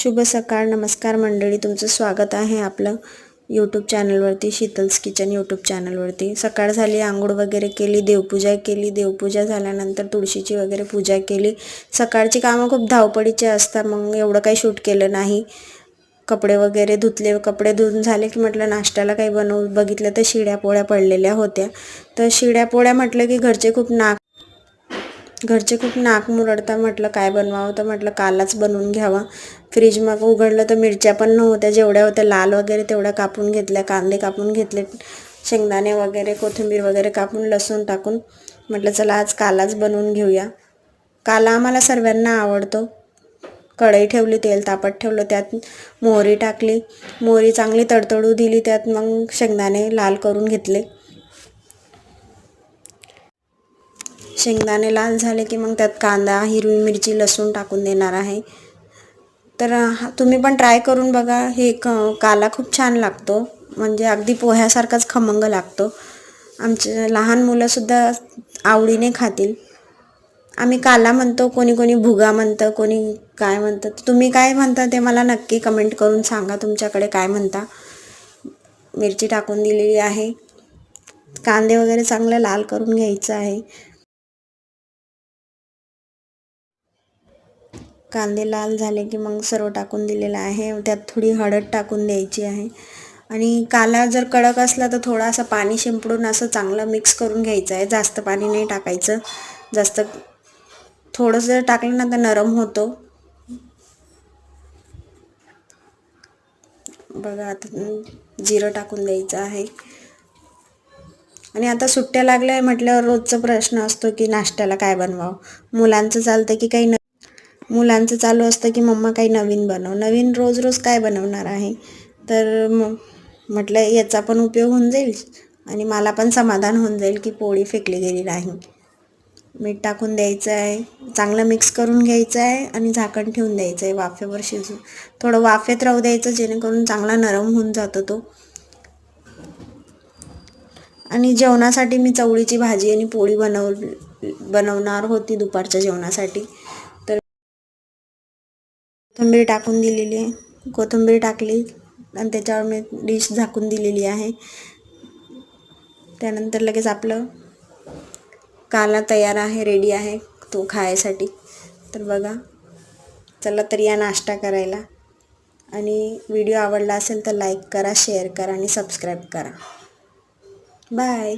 शुभ सकाळ नमस्कार मंडळी. तुमचं स्वागत आहे आपलं यूट्यूब चॅनलवरती शीतल्स किचन यूट्यूब चॅनलवरती सकाळ झाली आंघोळ वगैरे केली देवपूजा केली. देवपूजा झाल्यानंतर तुळशीची वगैरे पूजा केली. सकाळची कामं खूप धावपळीची असतात मग एवढं काही शूट केलं नाही. कपडे वगैरे धुतले कपडे धुवून झाले की म्हटलं नाश्त्याला काही बनवू. बघितलं तर शिड्या पोळ्या पडलेल्या होत्या. तर शिड्या पोळ्या म्हटलं की घरचे खूप नाक घरचे खूप नाक मुरडता म्हटलं काय बनवावं तर म्हटलं कालाच बनवून घ्यावा. फ्रीज मग उघडलं तर मिरच्या पण नव्हत्या जेवढ्या होत्या लाल वगैरे तेवढ्या कापून घेतल्या कांदे कापून घेतले शेंगदाणे वगैरे कोथिंबीर वगैरे कापून लसूण टाकून म्हटलं चला आज कालाच बनवून घेऊया. काला आम्हाला सर्वांना आवडतो. कढई ठेवली तेल तापत ठेवलं त्यात मोहरी टाकली. मोहरी चांगली तडतडू दिली त्यात मग शेंगदाणे लाल करून घेतले. शेंगदाणे लाल झाले की मग त्यात कांदा हिरवी मिरची लसूण टाकून देणार आहे. तर तुम्ही पण ट्राय करून बघा. हे क काला खूप छान लागतो. म्हणजे अगदी पोह्यासारखाच खमंग लागतो. आमचे लहान मुलंसुद्धा आवडीने खातील. आम्ही काला म्हणतो कोणी कोणी भुगा म्हणतं कोणी काय म्हणतं. तुम्ही काय म्हणता ते मला नक्की कमेंट करून सांगा. तुमच्याकडे काय म्हणता. मिरची टाकून दिलेली आहे. कांदे वगैरे चांगलं लाल करून घ्यायचं आहे. कांदे लाल झाले की मग सर्व टाकून दिलेलं आहे. त्यात थोडी हळद टाकून द्यायची आहे. आणि काला जर कडक असला तर थोडासा पाणी शिंपडून असं चांगलं मिक्स करून घ्यायचं आहे. जास्त पाणी नाही टाकायचं. जास्त थोडंसं जर टाकलं ना तर नरम होतो. बघा आता जिरं टाकून द्यायचं आहे. आणि आता सुट्ट्या लागल्या आहे म्हटल्यावर रोजचा प्रश्न असतो की नाश्त्याला काय बनवावं? मुलांचं चालतं की काही न मुलांचं चालू असतं की मम्मा काही नवीन बनव. नवीन रोज रोज काय बनवणार आहे? तर मग म्हटलं याचा पण उपयोग होऊन जाईल आणि मला पण समाधान होऊन जाईल की पोळी फेकली गेली नाही. मीठ टाकून द्यायचं आहे. चांगलं मिक्स करून घ्यायचं आहे आणि झाकण ठेवून द्यायचं आहे वाफेवर शिजू. थोडं वाफेत राहू द्यायचं जेणेकरून चांगला नरम होऊन जातो तो. आणि जेवणासाठी मी चवळीची भाजी आणि पोळी बनव बनवणार होती दुपारच्या जेवणासाठी. कोथिंबीर टाकून दिलेली आहे. कोथिंबीर टाकली आणि त्याच्यावर मी डिश झाकून दिलेली आहे. त्यानंतर लगेच आपलं काला तयार आहे रेडी आहे तो खायसाठी. तर बघा चला तर या नाश्ता करायला. आणि व्हिडिओ आवडला असेल तर लाईक करा शेअर करा आणि सबस्क्राईब करा. बाय